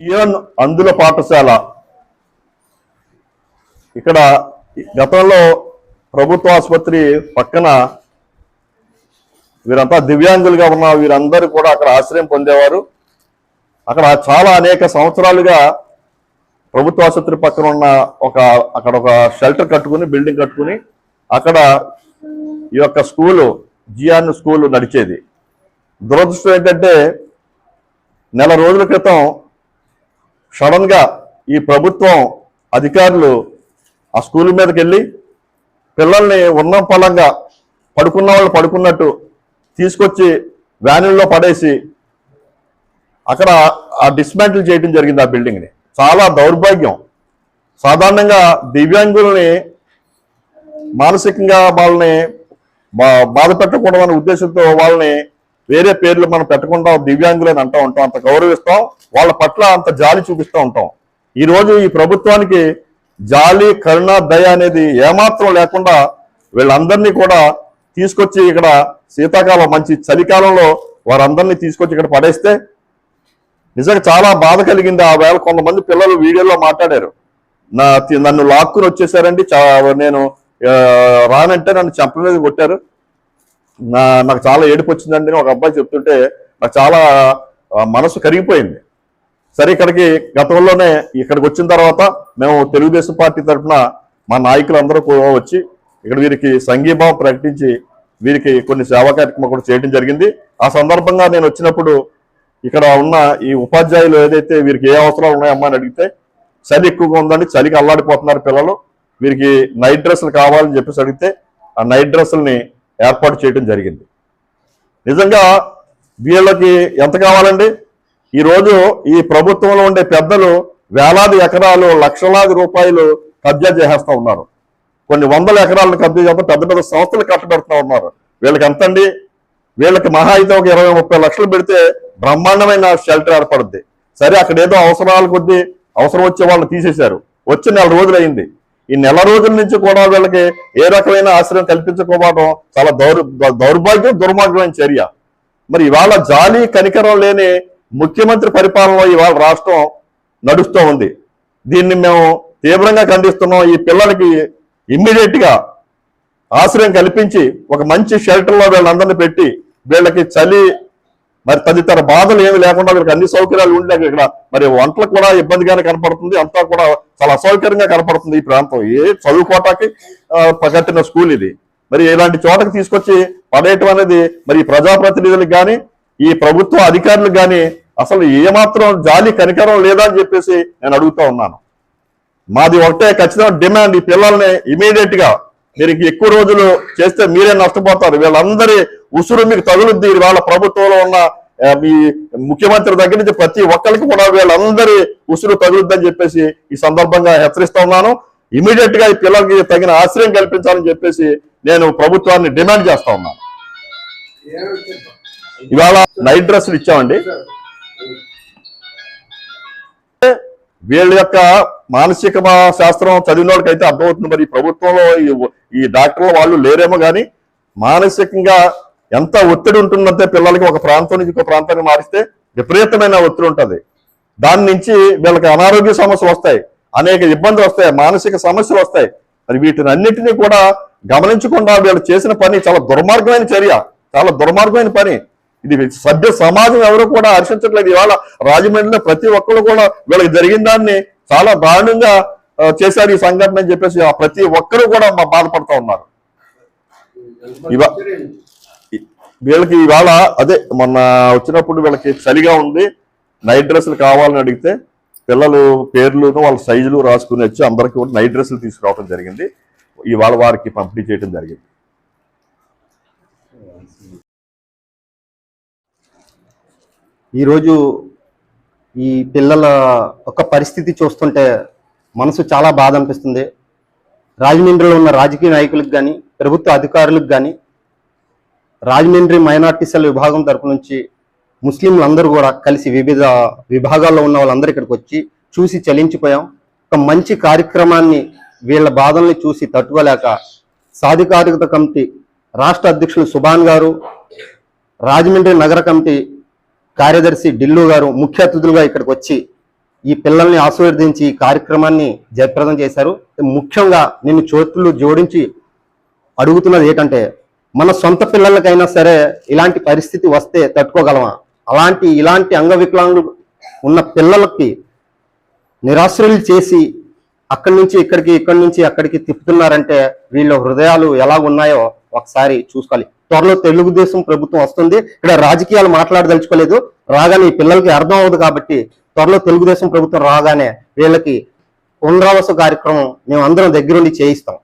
ఇయన్ అందుల పాఠశాల. ఇక్కడ గతంలో ప్రభుత్వ ఆసుపత్రి పక్కన వీరంతా దివ్యాంగులుగా ఉన్న వీరందరూ కూడా అక్కడ ఆశ్రయం పొందేవారు. అక్కడ చాలా అనేక సంవత్సరాలుగా ప్రభుత్వ ఆసుపత్రి పక్కన ఉన్న ఒక అక్కడ ఒక షెల్టర్ కట్టుకుని బిల్డింగ్ కట్టుకుని అక్కడ ఈ యొక్క స్కూలు జియాన్ స్కూల్ నడిచేది. దురదృష్టం ఏంటంటే నెల రోజుల క్రితం సడన్గా ఈ ప్రభుత్వం అధికారులు ఆ స్కూల్ మీదకి వెళ్ళి పిల్లల్ని ఉన్నం పలంగా పడుకున్న వాళ్ళు పడుకున్నట్టు తీసుకొచ్చి వ్యానుల్లో పడేసి అక్కడ ఆ డిస్మాంటిల్ చేయడం జరిగింది ఆ బిల్డింగ్ని. చాలా దౌర్భాగ్యం. సాధారణంగా దివ్యాంగుల్ని మానసికంగా వాళ్ళని బా- బాధ పెట్టకూడదనే ఉద్దేశంతో వాళ్ళని వేరే పేర్లు మనం పెట్టకుండా దివ్యాంగులని అంటూ ఉంటాం అంత గౌరవిస్తాం వాళ్ళ పట్ల అంత జాలి చూపిస్తూ ఉంటాం. ఈ రోజు ఈ ప్రభుత్వానికి జాలి కరుణ దయ అనేది ఏమాత్రం లేకుండా వీళ్ళందరినీ కూడా తీసుకొచ్చి ఇక్కడ శీతాకాలం మంచి చలికాలంలో వారందరినీ తీసుకొచ్చి ఇక్కడ పడేస్తే నిజంగా చాలా బాధ కలిగింది ఆ వేళ కొంతమంది పిల్లలు వీడియోలో మాట్లాడారు. నా నన్ను లాక్కుని వచ్చేసారండి చా- నేను రానంటే నన్ను చెంప మీద కొట్టారు. నాకు చాలా ఏడుపు వచ్చిందండి ఒక అబ్బాయి చెప్తుంటే నాకు చాలా మనసు కరిగిపోయింది. సరే ఇక్కడికి గతంలోనే ఇక్కడికి వచ్చిన తర్వాత మేము తెలుగుదేశం పార్టీ తరఫున మా నాయకులందరూ కూడా వచ్చి ఇక్కడ వీరికి సంఘీభావం ప్రకటించి వీరికి కొన్ని సేవా కార్యక్రమాలు కూడా చేయడం జరిగింది. ఆ సందర్భంగా నేను వచ్చినప్పుడు ఇక్కడ ఉన్న ఈ ఉపాధ్యాయులు ఏదైతే వీరికి ఏ అవసరాలు ఉన్నాయమ్మా అని అడిగితే చలి ఎక్కువగా ఉందండి చలికి అల్లాడిపోతున్నారు పిల్లలు వీరికి నైట్ డ్రెస్సులు కావాలని చెప్పేసి అడిగితే ఆ నైట్ డ్రెస్సుల్ని ఏర్పాటు చేయడం జరిగింది. నిజంగా వీళ్ళకి ఎంత కావాలండి? ఈ రోజు ఈ ప్రభుత్వంలో ఉండే పెద్దలు వేలాది ఎకరాలు లక్షలాది రూపాయలు కబ్జా చేసేస్తూ ఉన్నారు. కొన్ని వందల ఎకరాలను కబ్జా చేస్తూ పెద్ద పెద్ద సంస్థలు కట్టబెడుతూ ఉన్నారు. వీళ్ళకి ఎంతండి? వీళ్ళకి మహా అయితే ఒక ఇరవై ముప్పై లక్షలు పెడితే బ్రహ్మాండమైన షెల్టర్ ఏర్పడుద్ది. సరే అక్కడ ఏదో అవసరాల కొద్దీ అవసరం వచ్చే వాళ్ళని తీసేశారు. వచ్చి నెల రోజులు అయింది ఈ నెల రోజుల నుంచి కూడా వీళ్ళకి ఏ రకమైన ఆశ్రయం కల్పించకపోవడం చాలా దౌర్ దౌర్భాగ్యం దుర్మార్గమైన చర్య. మరి ఇవాళ జాలి కనికరం లేని ముఖ్యమంత్రి పరిపాలనలో ఇవాళ రాష్ట్రం నడుస్తూ ఉంది. దీన్ని మేము తీవ్రంగా ఖండిస్తున్నాం. ఈ పిల్లలకి ఇమ్మీడియట్గా ఆశ్రయం కల్పించి ఒక మంచి షెల్టర్లో వీళ్ళందరినీ పెట్టి వీళ్ళకి చలి మరి తదితర బాధలు ఏమి లేకుండా వీళ్ళకి అన్ని సౌకర్యాలు ఉండలేక ఇక్కడ మరి వంటలు కూడా ఇబ్బందిగానే కనపడుతుంది. అంతా కూడా చాలా అసౌకర్యంగా కనపడుతుంది ఈ ప్రాంతం. ఏ చదువుకోటానికి ఆ, కట్టిన స్కూల్ ఇది. మరి ఇలాంటి చోటకి తీసుకొచ్చి పడేయటం అనేది మరి ప్రజాప్రతినిధులకు కానీ ఈ ప్రభుత్వ అధికారులకు కానీ అసలు ఏమాత్రం జాలి కనికరం లేదా అని చెప్పేసి నేను అడుగుతా ఉన్నాను. మాది ఒకటే ఖచ్చితంగా డిమాండ్ ఈ పిల్లల్ని ఇమీడియట్గా మీరు ఎక్కువ రోజులు చేస్తే మీరే నష్టపోతారు. వీళ్ళందరి ఉసురు మీకు తగులుద్ది. వాళ్ళ ప్రభుత్వంలో ఉన్న మీ ముఖ్యమంత్రి దగ్గర నుంచి ప్రతి ఒక్కరికి కూడా వీళ్ళందరి ఉసురు తగులుద్దని చెప్పేసి ఈ సందర్భంగా హెచ్చరిస్తా ఉన్నాను. ఇమీడియట్గా ఈ పిల్లలకి తగిన ఆశ్రయం కల్పించాలని చెప్పేసి నేను ప్రభుత్వాన్ని డిమాండ్ చేస్తా ఉన్నాను. ఇవాళ నైట్ డ్రెస్సులు ఇచ్చామండి. వీళ్ళ యొక్క మానసిక శాస్త్రం చదివిన వాళ్ళకైతే అర్థమవుతుంది. మరి ప్రభుత్వంలో ఈ- ఈ డాక్టర్లు వాళ్ళు లేరేమో కానీ మానసికంగా ఎంత ఒత్తిడి ఉంటుందంటే పిల్లలకి ఒక ప్రాంతం నుంచి ఒక ప్రాంతానికి మారిస్తే విపరీతమైన ఒత్తిడి ఉంటుంది. దాని నుంచి వీళ్ళకి అనారోగ్య సమస్యలు వస్తాయి అనేక ఇబ్బందులు వస్తాయి మానసిక సమస్యలు వస్తాయి. మరి వీటిని అన్నిటినీ కూడా గమనించకుండా వీళ్ళు చేసిన పని చాలా దుర్మార్గమైన చర్య చాలా దుర్మార్గమైన పని. ఇది సభ్య సమాజం ఎవరు కూడా హర్షించట్లేదు. ఇవాళ రాజమండ్రిలో ప్రతి ఒక్కరు కూడా వీళ్ళకి జరిగిన దాన్ని చాలా దారుణంగా చేశారు ఈ సంఘటన అని చెప్పేసి ప్రతి ఒక్కరు కూడా మా బాధపడుతూ ఉన్నారు. ఇవా- వీళ్ళకి ఇవాళ అదే మొన్న వచ్చినప్పుడు వీళ్ళకి చలిగా ఉంది. నైట్ డ్రెస్సులు కావాలని అడిగితే పిల్లలు పేర్లు వాళ్ళ సైజులు రాసుకుని వచ్చి అందరికీ కూడా నైట్ డ్రెస్సులు తీసుకురావడం జరిగింది. ఇవాళ వారికి పంపిణీ చేయడం జరిగింది. ఈరోజు ఈ పిల్లల ఒక పరిస్థితి చూస్తుంటే మనసు చాలా బాధ అనిపిస్తుంది. రాజమండ్రిలో ఉన్న రాజకీయ నాయకులకు కానీ ప్రభుత్వ అధికారులకు కానీ రాజమండ్రి మైనార్టీ సెల్ విభాగం తరపు నుంచి ముస్లింలు అందరూ కూడా కలిసి వివిధ విభాగాల్లో ఉన్న వాళ్ళందరూ ఇక్కడికి వచ్చి చూసి చలించిపోయాం. ఒక మంచి కార్యక్రమాన్ని వీళ్ళ బాధల్ని చూసి తట్టుకోలేక సాధికారికత కమిటీ రాష్ట్ర అధ్యక్షులు సుభాన్ గారు రాజమండ్రి నగర కమిటీ కార్యదర్శి ఢిల్లు గారు ముఖ్య అతిథులుగా ఇక్కడికి వచ్చి ఈ పిల్లల్ని ఆశీర్వదించి ఈ కార్యక్రమాన్ని జయప్రదం చేశారు. ముఖ్యంగా నేను చేతులు జోడించి అడుగుతున్నది ఏంటంటే మన సొంత పిల్లలకైనా సరే ఇలాంటి పరిస్థితి వస్తే తట్టుకోగలమా? అలాంటి ఇలాంటి అంగవికలాంగులు ఉన్న పిల్లలకి నిరాశ్రయులు చేసి అక్కడి నుంచి ఇక్కడికి ఇక్కడి నుంచి అక్కడికి తిప్పుతున్నారంటే వీళ్ళ హృదయాలు ఎలా ఉన్నాయో ఒకసారి చూసుకోవాలి. త్వరలో తెలుగుదేశం ప్రభుత్వం వస్తుంది. ఇక్కడ రాజకీయాలు మాట్లాడదలుచుకోలేదు. రాగానే ఈ పిల్లలకి అర్థం అవ్వదు కాబట్టి త్వరలో తెలుగుదేశం ప్రభుత్వం రాగానే వీళ్ళకి పునరావాస కార్యక్రమం మేము అందరం దగ్గరుండి చేయిస్తాం.